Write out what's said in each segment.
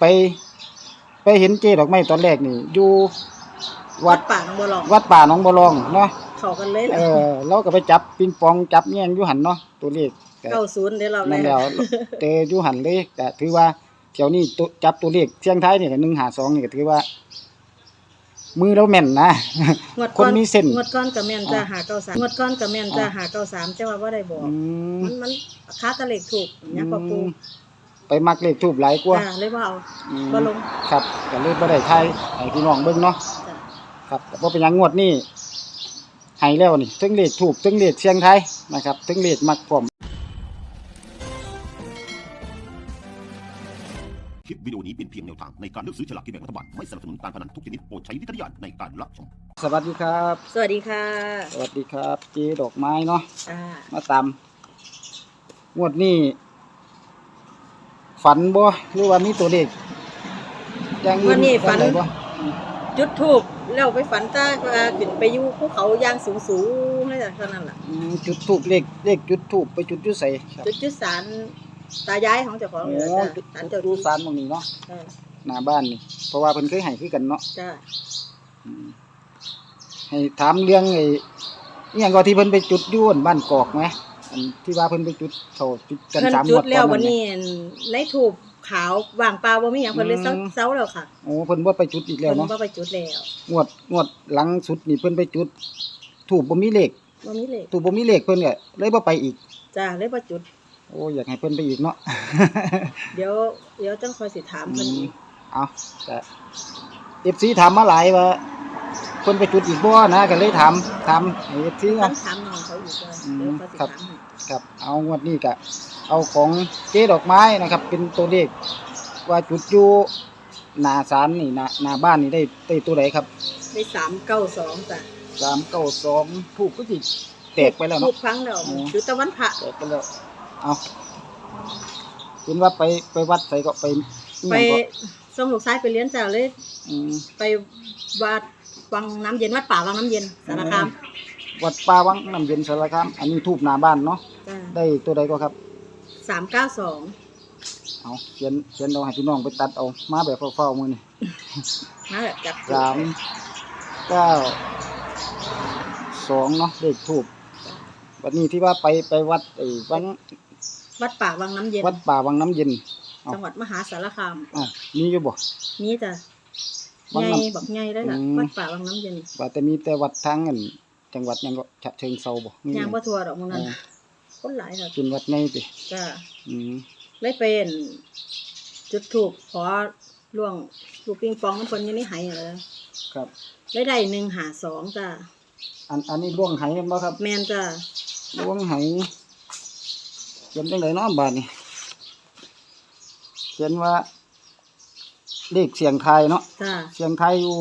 ไป ไปเห็นเจดอกไม้ตอนแรกนี่อยู่วัวัดดป่าหนองบัวลองวัดป่าหนองบัวลองเนาะเข้ากันเลยแหละเออเราก็ไปจับปิงปองจับแย่งอยู่หันเนาะตัวเลขก็ เก้าศูนย์เดี๋ยวเรานั่นแล้แล้วเตอยู่หันเลยก็ถือว่าเที่ยวนี้ตัวจับตัวเลขเสียงท้ายนี่ก็152นี่ก็ถือว่า มือเราแม่นนะ งวดคก้อนนมีเส้น งวดก้อนกับแม่นจะอ่าหาเก้าสามงวดก้อนกับแม่นจะอ่าหาเก้าสามจะว่าบ่ได้บอก อืม มันมันค้าตะเล็กถูกเนี่ยพอปู ไปมักเลขทูบหลายกว่าจ้าเลยว่าเอาอืมบ่ลงครับก็เลยบ่ได้ทายให้พี่น้องเบิ่งเนาะ จ้ะครับแต่ว่าเป็นหยังงวดนี้ให้แล้วนี่ถึงเลขถูกถึงเลขเสียงไทายนะครับถึงเลขมักพร้อมคลิปวิดีโอนี้เป็นเพียงแนวทางในการเลือกซื้อฉลากกินแบ่งรัฐบาล ไม่สนับสนุนการพนันทุกชนิดโปรดใช้วิจารณญาณในการรับชม สวัสดีครับ สวัสดีค่ะสวัสดีครับเจดอกไม้เนาะอ่ามาตามงวดนี้ ฝันบ่หรือว่ามีตัวเลขอย่างอื่วันนี้ฝันอะไรบ่จุดทูบแล้วไปฝันตาว่าขึ้นไปอยู่ภูเขาย่างสูงสูงๆนั่นแหละเท่านั้นล่ะอืมจุดถูกเลขเลขจุดถูกไปจุดอยู่ไสครับจุดจุดสารตายายของเจ้าของโอ้นี่ล่ะจุจ้ะดศาลเจ้าดูที่สารตรงนี้เนาะเออหน้าบ้านนี่เพราะว่าเพิ่นเคยให้คือกันเนาะจ้าอืมให้ถามเรื่องไอ้อหยังก็ที่เพิ่นไปจุดอยุ่อั่นบ้านกอกไหม อันที่ว่าเพิ่นไปจุดเขาจุดกันเพิ่นสามจุงวดดแล้วตอวันไหมนี้ในถูกขาวว่างเปล่าบ่มีหยังเพิ่นเลยเซาอืมเซาแล้วค่ะโอ้เพิ่นบ่ไปจุดอีกแล้วเพิ่นเนาะบ่ไปจุดแล้วงวดงวดหลังสุดนี่เพิ่นไปจุด ถูกบ่มีเลขบ่มีเลขถูกบ่มีเลขเพิ่นก็เลยบ่ไปอีกจ้าเลยบ่จุด โอ้อยากให้เพิ่นไปอีกเนาะ เดี๋ยวเดี๋ยวจังคอยสิถามเพิ่นอีกเอาแต่ FC ถามมาหลายว่า เพิ่นไปจุดอีกบ่นะก็เลยถามถามให้ FC ต้อนะ งถามน้องเขาอีกว่าอืม เดี๋ยวเขาสิครับถามให้ครับเอางวดนี้ก็เอาของเจ๊ดอกไม้นะครับ เป็นตัวเลขว่าจุดอยู่หน้าศาลนี่หน้าหน้าบ้านนี่ได้ได้ตัวไหนครับได้392จ้ะสามเก้าสองถูกก็สิแตกไปแล้วทุเนาะ กครั้งแล้วอ๋อจุดตะวันพระแตกไปแล้วเอาเห็นว่าไปไปวัดใส่ก็ไปอิหไปยังก็ส่งลูกชายไปเรียนจ้าเลย อืมไปวัด วังน้ำเย็นวัดป่าวังน้ำเย็นสารคามวัดป่าวังน้ำเย็นสารคาม อันนี้ทูบหน้าบ้านเนาะจ้าได้ตัวใดก็ครับ392เอาเขียนเขียนเอาให้พี่น้องไปตัดเอามาแบบเฝ้าๆมือนี่มาแบบจับสามเก้าสองเนาะเลขทูบวันนี้ที่ว่าไปไปวัดไอ้วังวัดป่าวังน้ำเย็นวัดป่าวังน้ำเย็นอ้าวจังหวัดมหาสารคามอะมีอยู่บ่นี่จ้ะ วังไงน้ำบอกไงได้ล่ะอืม วัดป่าวังน้ำเย็นว่าแต่มีแต่วัดทางอันจังหวัดหยังก็ฉะเชิงเซาบ่มียางบ่ทัวดอกมึงอ๋นั่นอคนหลายค่ะเป็นวัดใหญ่ติจ้าอืมเลยเป็นจุดถูกขอล่วงลูกปิงปองน้ำคนอยังนี่หายอะไรครับ เลยได้หนึ่งหาสองจ้าอันอันนี้ล่วงไหแม่นบ่ครับแมนจ้าล่วงไหเขียนจังไดเนาะบาดนี้เขียนว่า เลขเสียงไทายเนาะจ้าเสียงไทยอยู่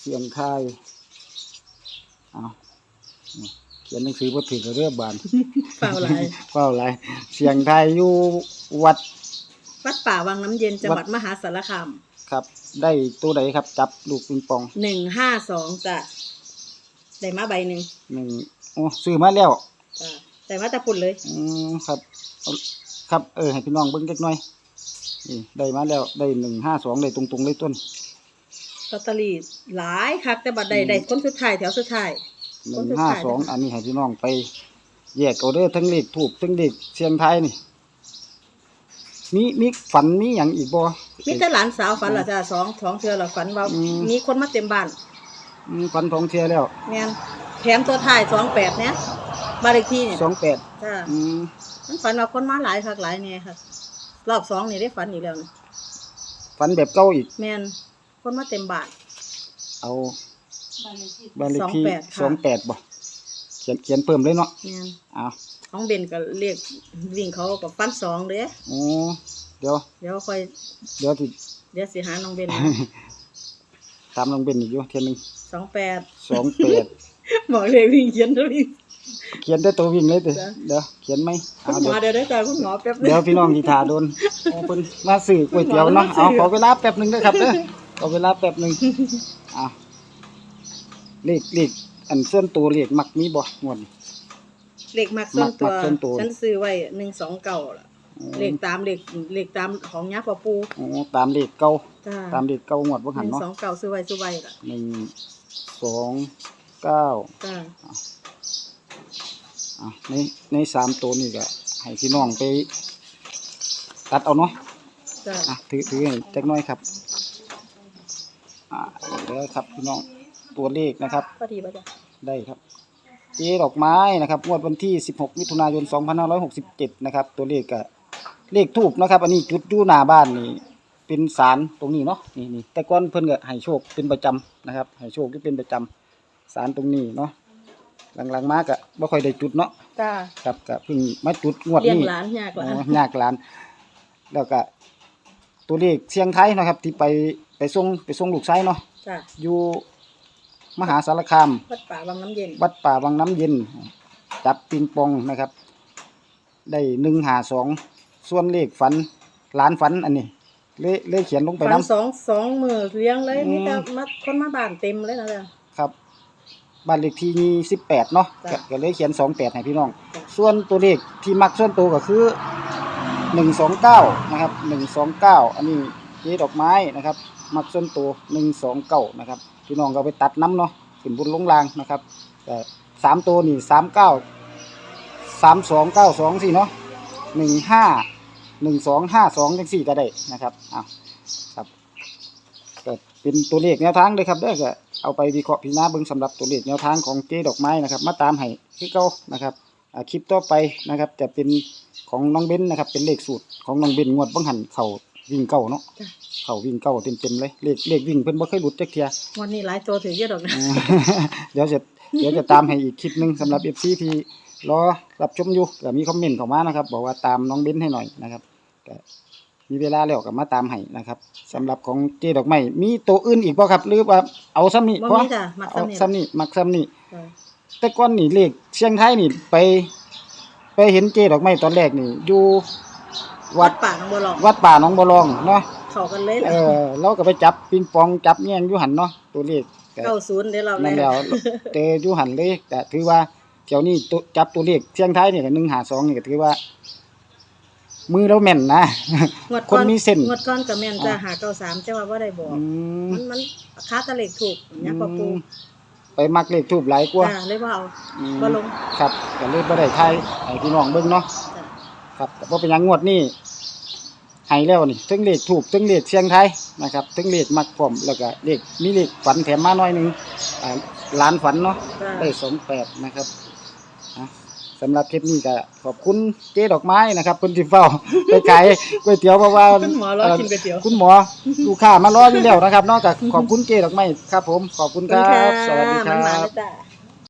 เสียงไทยเอานี่เขียนหนังสือบ่ถือกับเรือบาน เปล่าหลายเฝ้าหลายเสียงไทยอยู่วัดวัดป่าวังน้ำเย็นจังหวัดมหาสารคามครับ ได้ตัวใดครับ จับลูกปิงปองหนึ่งห้าสองจ้าได้มาใบหนึ่งหนึ่งโอ้ซื้อมาแล้วจ้าได้มาแตะปุ่นเลย อืมครับเอา ครับเออให้พี่น้องเบิ่งเล็กน้อยนี่ได้มาแล้วได้หนึ่งห้าสองได้ตรงๆเลยต้นลอตเตอรี่หลายคักแต่บัดใดอืมได้คนสุดท้ายแถวสุดท้ายหต้นึ่นงสุดห้าท้ายสองนะคะอันนี้ให้พี่น้องไปแยกเอาเด้อทั้งเลขถูกทั้งเลขเสียงไทายนี่มีมีฝันมีอย่างอีกบ่มีแต่หลานสาวฝันละจ้าสองสองเทือละฝันว่าอืมมีคนมาเต็มบ้านอืมฝันทองเทียแล้วแม่นแถมตัวท้ายสองแปดเนี่ยบ้านเลขที่เนี่ยสองแปดจ้าอื มมันฝันว่าคนมาหลายคักหลายเนี่ยค่ะรอบสองนี่ได้ฝันอีกแล้วนะฝันแบบเก่าอีก แม่นคนมาเต็มบ้านเอาบ้านเลขที่28ค่ะสองแปดบ่เขียนเขียนเพิ่มเลยเนาะแม่นเอาของเบนก็เรียกวิ่งเขากับฟันสองเด้โอ้เดี๋ยว เดี๋ยวค่อย เดี๋ยวที่เดี๋ยวสิหาน้องเบนตามลงเป็นอีกอยู่เทียนหนึ่งสองแปดสองแปดบอกเลยวิ่งเขียนตัวนี้ เขียนได้ตัววิ่งเลยติจ้ะเดี๋ยวเขียนไหมคุเอาณหมเดี๋ยวอเดี๋ยวได้จ้าคุณหมอแป๊บนึเดี๋ยวงพี่น้องที่ทาโดนโอ้เพิ่นมาซื้อก๋วยเตี๋ยวเนาะคุณหมอเอามาซื้อขอเวลาแป๊บหนึงเด้อครับเด้อขอเวลาแป๊บหนึงอะเลขเลขอันส่วนตัวเลขมักมีบ่งวดนี้ เลขมักส่วนตัวมักส่วนตัวฉันซื้อไว้129ล่ะ เลขตามเลขเลขตามของยาปอปูโอ้ตามเลขเก่าจ้าตามเลขเก่างวดบ่หันเนาะ129ซื้อไว้ซื้อไว้ล่ะหนึ่งสองเก้า จ้าอะ ในในสามตัวนี่ก็ให้พี่น้องไปตัดเอาเนาะจ้าอะถือถือให้จักหน้อยครับ อ่าเดี๋ยวครับพี่น้องตัวเลขนะครับ พอดีป่ะจ้ะได้ครับเจดอกไม้นะครับงวดวันที่ 16 มิถุนายน 2567 นะครับ ตัวเลขก็เลขทูบนะครับ อันนี้จุดอยู่หน้าบ้านนี่เป็นศาลตรงนี้เนาะนี่นี่แต่ก่อนเพิ่นก็ให้โชคเป็นประจำนะครับให้โชคที่เป็นประจำศาลตรงนี้เนาะ หลังๆมาก็บ่ค่อยได้จุดเนาะจ้าครับก็เพิ่งมาจุดงวดเลี้ยงนี้หลานยากหลานอ๋อยากหลาน แล้วก็ตัวเลขเสียงไทยนะครับ ที่ไปไปส่งไปส่งลูกชายเนาะจ้าอยู่มหาสารคาม วัดป่าวังน้ำเย็นวัดป่าวังน้ำเย็น จับปิงปองนะครับ ได้หนึ่งหาสองส่วนเลขฝันหลานฝันอันนี้ เลเลขเขียนลงไปฝันน้ำ สองสองมือเลี้ยงเลยอืมมีแต่มาคนมาบ้านเต็มเลยนะจ้ะครับ บ้านเลขที่ยี่สิบแปดเนาะจ้ะ ก็ก็เลยเขียนสองแปดให้พี่น้องจ้ะส่วนตัวเลขที่มักส่วนตัวก็คือหนึ่งสองเก้านะครับหนึ่งสองเก้าอันนี้เจ๊ดอกไม้นะครับ มักส่วนตัวหนึ่งสองเก้านะครับพี่น้องก็ไปตัดน้ำเนาะขึ้นบนลงล่างนะครับแต่สามตัวนี่สามเก้าสามสองเก้าสองสี่เนาะหนึ่งห้าหนึ่งสองห้าสองจังสี่ก็ได้นะครับอะครับ ก็เป็นตัวเลขแนวทางเลยครับเด้อก็เอาไปวิเคราะห์พิจารณาเบิ่งสำหรับตัวเลขแนวทางของเจ๊ดอกไม้นะครับ มาตามให้ที่เก้านะครับอ่าคลิปต่อไปนะครับ จะเป็นของน้องเบ้นนะครับ เป็นเลขสูตรของน้องเบ้นงวดบังหันเข่าวิ่งเก้าเนาะจ้ะ เข่าวิ่งเก้าเต็มๆเลยเลขเลขวิ่งเพิ่นบ่เคยหลุดจักเทีย วันนี้หลายตัวถือเยอะดอกนะอืมเดี๋ยวจะเดี๋ยวจะตามให้อีกคลิปหนึงสำหรับ FC ที่รอรับชมอยู่ก็มีคอมเมนต์เข้ามานะครับ บอกว่าตามน้องเบ้นให้หน่อยนะครับก็ มีเวลาแล้วก็มาตามให้นะครับสำหรับของเจดอกไม้มีตัวอื่นอีกบ่ครับ หรือว่าเอาซ้ำนี้บ่พอมีจ้ะมักเอาซ้ำนี่ซ้ำนี้มักซ้ำนี้จ้ะแต่ก่อนนี่เลขเชียงไทยนี่ไป ไปเห็นเจดอกไม้ตอนแรกนี่อยู่วัวัดดป่าหนองบัวหลองวัดป่าหนองบัวลองเนาะเข้ากันเลยแหละเออเราก็ไปจับปิงปองจับแย่งอยู่หันเนาะตัวเลขก็เข้าศูนย์เดี๋ยวเรานั่นแล้แล้วเตอยู่หันเลยแต่ถือว่าเที่ยวนี้ตัวจับตัวเลขเสียงไทายนี่ก็หนึ่งหาสองนี่ก็ถือว่า มือเราแม่นนะ งวดคก่อนมีเส้น งวดก้อนกับแม่นจ้ะอ่าหาเก้าสามแต่ว่าบ่ได้บอก อืม มันมันค้าตะเลขถูกยักษ์ปะปูไปมักเลขทูบหลายกว่าจ้ะเลยว่าเอาอืมบ่ลงครับก็เลยบ่ได้ทายให้พี่น้องเบิ่งเนาะ จ้ะครับแต่บ่เป็นหยังงวดนี้ให้แล้วนี่ทั้งเลขถูกทั้งเลขเสียงไทายนะครับทั้งเลขมักพร้อมแล้วก็เลขมีเลขฝันแถมมาหน่อยหนึงอ่าล้านฝันเนาะจ้ะได้สองแปดนะครับอะ สำหรับคลิปนี้ก็ขอบคุณเจ๊ดอกไม้นะครับคุณที่เฝ้าไปขายก๋วยเตี๋ยวเพราะว่าคุณหมอรอกินก๋วยเตี๋ยว คุณหมอลูกค้ามารออยู่แล้วนะครับ นอกจากขอบคุณเจ๊ดอกไม้ครับ ผมขอบคุณขอบคคุณรัค่ะบสวัสดีคมันมารัแล้บวจ้ะ